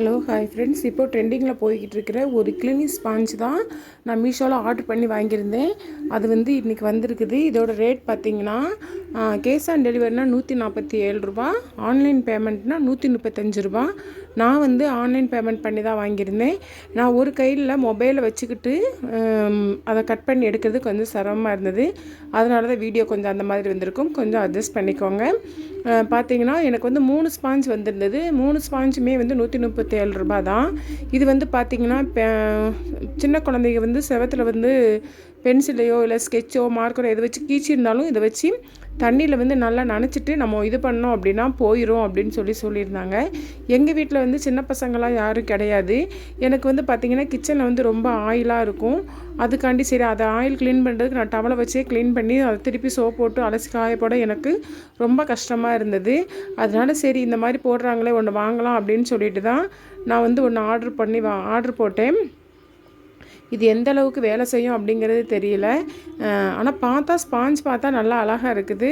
Hello hi friends இப்போ ட்ரெண்டிங்கில் போய்கிட்டு இருக்கிற ஒரு கிளினிக் ஸ்பாஞ்ச் தான் நான் மீஷோவில் ஆர்டர் பண்ணி வாங்கியிருந்தேன். அது வந்து இன்றைக்கி வந்திருக்குது. இதோட ரேட் பார்த்தீங்கன்னா கேஷ் ஆன் டெலிவரினா நூற்றி நாற்பத்தி ஏழு ரூபா ஆன்லைன் பேமெண்ட்னா நூற்றி முப்பத்தஞ்சு ரூபா. நான் வந்து ஆன்லைன் பேமெண்ட் பண்ணி தான் வாங்கியிருந்தேன். நான் ஒரு கையில் மொபைலை வச்சுக்கிட்டு அதை கட் பண்ணி எடுக்கிறது கொஞ்சம் சிரமமாக இருந்தது. அதனால தான் வீடியோ கொஞ்சம் அந்த மாதிரி வந்திருக்கும். கொஞ்சம் அட்ஜஸ்ட் பண்ணிக்கோங்க. பார்த்தீங்கன்னா எனக்கு வந்து மூணு ஸ்பாஞ்ச் வந்திருந்தது. மூணு ஸ்பாஞ்சுமே வந்து நூற்றி முப்பத்தி ஏழு ரூபா தான். இது வந்து பார்த்திங்கன்னா சின்ன குழந்தைங்க வந்து செவத்தில் வந்து பென்சிலையோ இல்லை ஸ்கெட்சோ மார்க்கரோ எதை வச்சு கீச்சிருந்தாலும் இதை வச்சு தண்ணியில் வந்து நல்லா நனைச்சிட்டு நம்ம இது பண்ணோம் அப்படின்னா போயிடும் அப்படின்னு சொல்லி சொல்லியிருந்தாங்க. எங்கள் வீட்டில் வந்து சின்ன பசங்களாம் யாரும் கிடையாது. எனக்கு வந்து பார்த்திங்கன்னா கிச்சனில் வந்து ரொம்ப ஆயிலாக இருக்கும். அதுக்காண்டி சரி அதை ஆயில் க்ளீன் பண்ணுறதுக்கு நான் டவலை வச்சே க்ளீன் பண்ணி அதை திருப்பி சோப் போட்டு அலசி காயப்போட எனக்கு ரொம்ப கஷ்டமாக இருந்தது. அதனால சரி இந்த மாதிரி போடுறாங்களே ஒன்று வாங்கலாம் அப்படின்னு சொல்லிட்டு தான் நான் வந்து ஒன்று ஆர்டர் பண்ணி வா ஆர்டர் போட்டேன். இது எந்த அளவுக்கு வேலை செய்யும் அப்படிங்கிறது தெரியல. ஆனால் பார்த்தா ஸ்பாஞ்ச் பார்த்தா நல்லா அழகாக இருக்குது.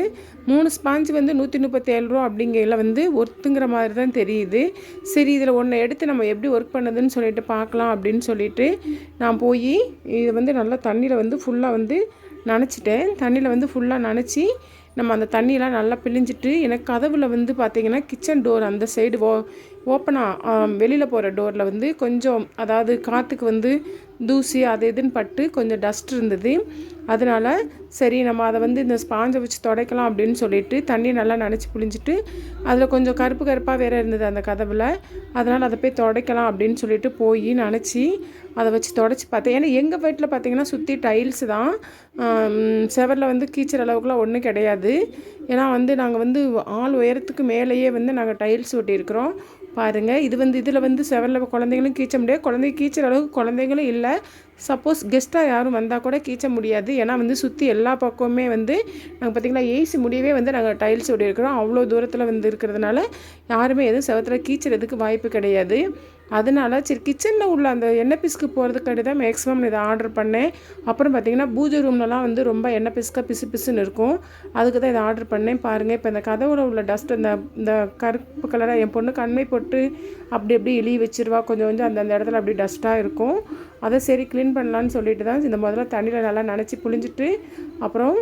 மூணு ஸ்பாஞ்ச் வந்து நூற்றி முப்பத்தி ஏழு ரூபா அப்படிங்கையில் வந்து ஒர்த்துங்கிற மாதிரி தான் தெரியுது. சரி இதில் ஒன்றை எடுத்து நம்ம எப்படி ஒர்க் பண்ணுதுன்னு சொல்லிட்டு பார்க்கலாம் அப்படின்னு சொல்லிட்டு நான் போய் இதை வந்து நல்லா தண்ணியில் வந்து ஃபுல்லாக வந்து நனைச்சிட்டேன். தண்ணியில் வந்து ஃபுல்லாக நினச்சி நம்ம அந்த தண்ணியெலாம் நல்லா பிழிஞ்சிட்டு எனக்கு கதவில் வந்து பார்த்திங்கன்னா கிச்சன் டோர் அந்த சைடு ஓ ஓப்பனாக வெளியில் போகிற டோரில் வந்து கொஞ்சம் அதாவது காற்றுக்கு வந்து தூசி அது இதுன்னு பட்டு கொஞ்சம் டஸ்ட் இருந்தது. அதனால் சரி நம்ம அதை வந்து இந்த ஸ்பாஞ்சை வச்சு துடைக்கலாம் அப்படின்னு சொல்லிட்டு தண்ணி நல்லா நினச்சி புழிஞ்சிட்டு அதில் கொஞ்சம் கருப்பு கருப்பாக வேறு இருந்தது அந்த கதவில். அதனால் அதை போய் துடைக்கலாம் அப்படின்னு சொல்லிட்டு போய் நினச்சி அதை வச்சு தொடச்சி பார்த்தேன். ஏன்னா எங்கள் வீட்டில் பார்த்தீங்கன்னா சுற்றி டைல்ஸ் தான். செவரில் வந்து கீச்சர் அளவுக்குலாம் ஒன்றும் கிடையாது. ஏன்னா வந்து நாங்கள் வந்து ஆள் உயரத்துக்கு மேலேயே வந்து நாங்கள் டைல்ஸ் ஒட்டியிருக்கிறோம். பாருங்கள் இது வந்து இதில் வந்து செவரில் குழந்தைங்களும் கீச்ச முடியாது. குழந்தை கீச்சுற அளவுக்கு குழந்தைங்களும் இல்லை. சப்போஸ் கெஸ்ட்டாக யாரும் வந்தால் கூட கீச்ச முடியாது. ஏன்னா வந்து சுற்றி எல்லா பக்கமுமே வந்து நாங்கள் பார்த்திங்கன்னா ஏசி முடியவே வந்து நாங்கள் டைல்ஸ் ஒட்டியிருக்கிறோம் அவ்வளோ தூரத்தில் வந்து இருக்கிறதுனால யாருமே எதுவும் செவத்தில் கீச்சுறதுக்கு வாய்ப்பு கிடையாது. அதனால சரி கிச்சனில் உள்ள அந்த எண்ணெய் பிசுக்கு போகிறதுக்காண்டி தான் மேக்ஸிமம் இதை ஆர்டர் பண்ணேன். அப்புறம் பார்த்திங்கன்னா பூஜை ரூம்லலாம் வந்து ரொம்ப எண்ணெய் பிசுக்காக பிசு பிசுன்னு இருக்கும். அதுக்கு தான் இதை ஆர்டர் பண்ணேன். பாருங்கள் இப்போ இந்த கதவுல உள்ள டஸ்ட் இந்த இந்த கருப்பு கலராக என் பொண்ணு கண்மை போட்டு அப்படி அப்படி இழி வச்சிருவா. கொஞ்சம் கொஞ்சம் அந்தந்த இடத்துல அப்படி டஸ்ட்டாக இருக்கும். அதை சரி க்ளீன் பண்ணலான்னு சொல்லிட்டு தான் இந்த முதல்ல தண்ணியில் நல்லா நினச்சி புழிஞ்சிட்டு அப்புறம்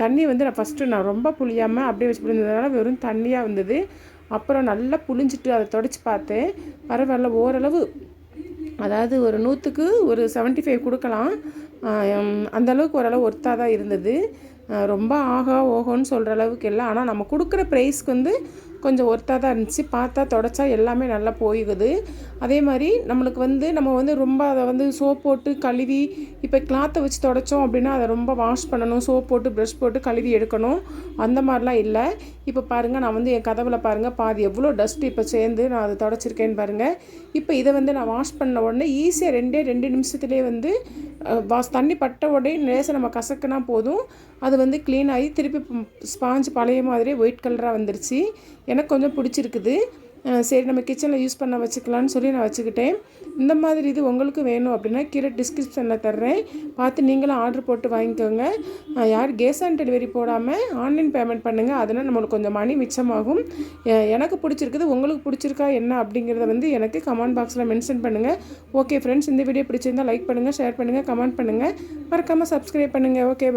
தண்ணி வந்து நான் ஃபஸ்ட்டு நான் ரொம்ப புளியாமல் அப்படியே வச்சு புளிஞ்சதுனால வெறும் தண்ணியாக வந்தது அப்புறம் நல்லா புழிஞ்சிட்டு அதை தொடச்சி பார்த்தேன். பரவாயில்ல ஓரளவு. அதாவது ஒரு நூற்றுக்கு ஒரு செவன்ட்டி ஃபைவ் கொடுக்கலாம் அந்தளவுக்கு ஓரளவு ஒர்த்தாக தான் இருந்தது. ரொம்ப ஆகா ஓஹோன்னு சொல்கிற அளவுக்கு இல்லை. ஆனால் நம்ம கொடுக்குற ப்ரைஸ்க்கு வந்து கொஞ்சம் ஒர்த்தாக தான் இருந்துச்சு. பார்த்தா தொடச்சா எல்லாமே நல்லா போயிடுது. அதே மாதிரி நம்மளுக்கு வந்து நம்ம வந்து ரொம்ப அதை வந்து சோப் போட்டு கழுவி இப்போ கிளாத்தை வச்சு தொடச்சோம் அப்படின்னா அதை ரொம்ப வாஷ் பண்ணணும் சோப் போட்டு ப்ரஷ் போட்டு கழுவி எடுக்கணும். அந்த மாதிரிலாம் இல்லை. இப்போ பாருங்கள் நான் வந்து என் கதவில் பாருங்கள் பாதி எவ்வளோ டஸ்ட் இப்போ சேர்ந்து நான் அதை தொடச்சிருக்கேன்னு பாருங்கள் இப்போ இதை வந்து நான் வாஷ் பண்ண உடனே ஈஸியாக ரெண்டே ரெண்டு நிமிஷத்துலேயே வந்து வாஷ் தண்ணி பட்ட உடனே லேசாக நம்ம கசக்குனா போதும். அது வந்து க்ளீன் ஆகி திருப்பி ஸ்பாஞ்சு பழைய மாதிரியே ஒயிட் கலராக வந்துருச்சு. எனக்கு கொஞ்சம் பிடிச்சிருக்குது. சரி நம்ம கிச்சனில் யூஸ் பண்ண வச்சுக்கலான்னு சொல்லி நான் வச்சுக்கிட்டேன். இந்த மாதிரி இது உங்களுக்கு வேணும் அப்படின்னா கீழே டிஸ்கிரிப்ஷனில் தர்றேன். பார்த்து நீங்களும் ஆர்டர் போட்டு வாங்கிக்கோங்க. யார் கேஸ் ஆன் டெலிவரி போடாமல் ஆன்லைன் பேமெண்ட் பண்ணுங்கள் அதனால் நம்மளுக்கு கொஞ்சம் மணி மிச்சமாகும். எனக்கு பிடிச்சிருக்குது. உங்களுக்கு பிடிச்சிருக்கா என்ன அப்படிங்கிறத வந்து எனக்கு கமெண்ட் பாக்ஸில் மென்ஷன் பண்ணுங்கள் ஓகே ஃப்ரெண்ட்ஸ் இந்த வீடியோ பிடிச்சிருந்தால் லைக் பண்ணுங்கள் ஷேர் பண்ணுங்கள் கமெண்ட் பண்ணுங்கள் மறக்காமல் சப்ஸ்கிரைப் பண்ணுங்கள் ஓகே